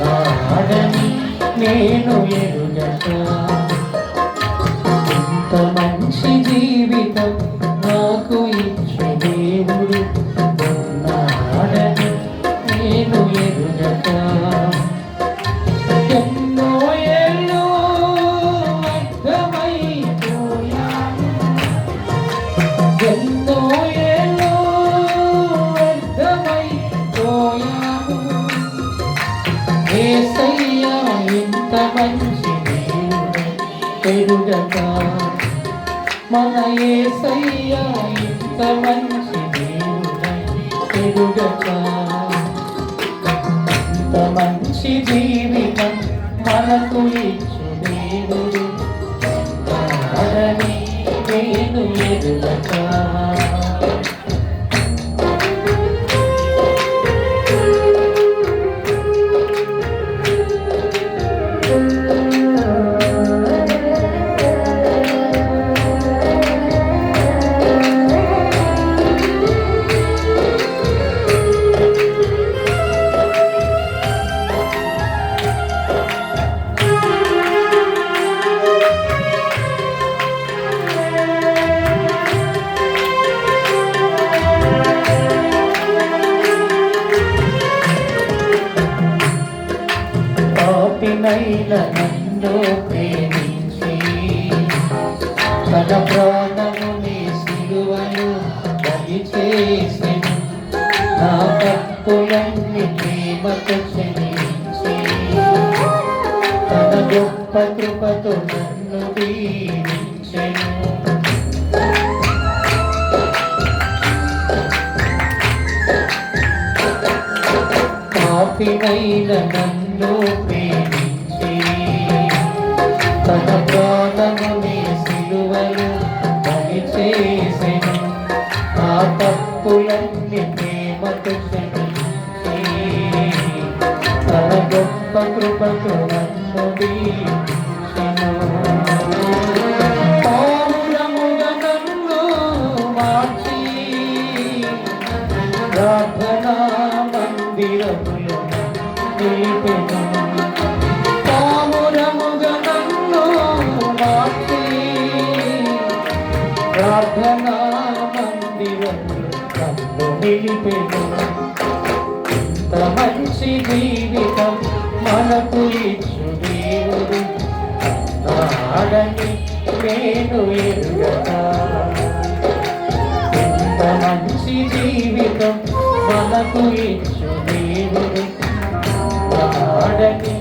నాడని నేను ఎరుగట ఇంత మంచి జీవితం నాకు ఇచ్చే దేవుడు నాడని నేను ఎరుగట వ్యర్థమైపోయాను. ఇంత మంచి మన ఏ ఇంత మంచి దేవుడై ఇంత మంచి జీవితం మనకు ఇచ్చు దేవుడు. నాడని నేను ఎరుగక. పాపినైన నన్ను ప్రేమించి తన ప్రాణముని సిలువను దయచేసి నా తప్పులన్నీ ప్రేమకు క్షమించి తన గొప్ప కృపతో నన్ను దీవించెను. పాపినైన నన్ను ప్రేమించి తన ప్రాణముని సిలువలు బలి చేసెను ఆ తప్పులన్నీ తన గొప్ప నన్ను ప్రార్థనా మందిరములు నిలిపెను నిలిపెను. ఇంత మంచి జీవితం మనకు ఇచ్చు దేవుడు. నాడని నేను ఎరుగతా ఎంత మంచి జీవితం మనకు ఇచ్చు దేవుడు. వాడని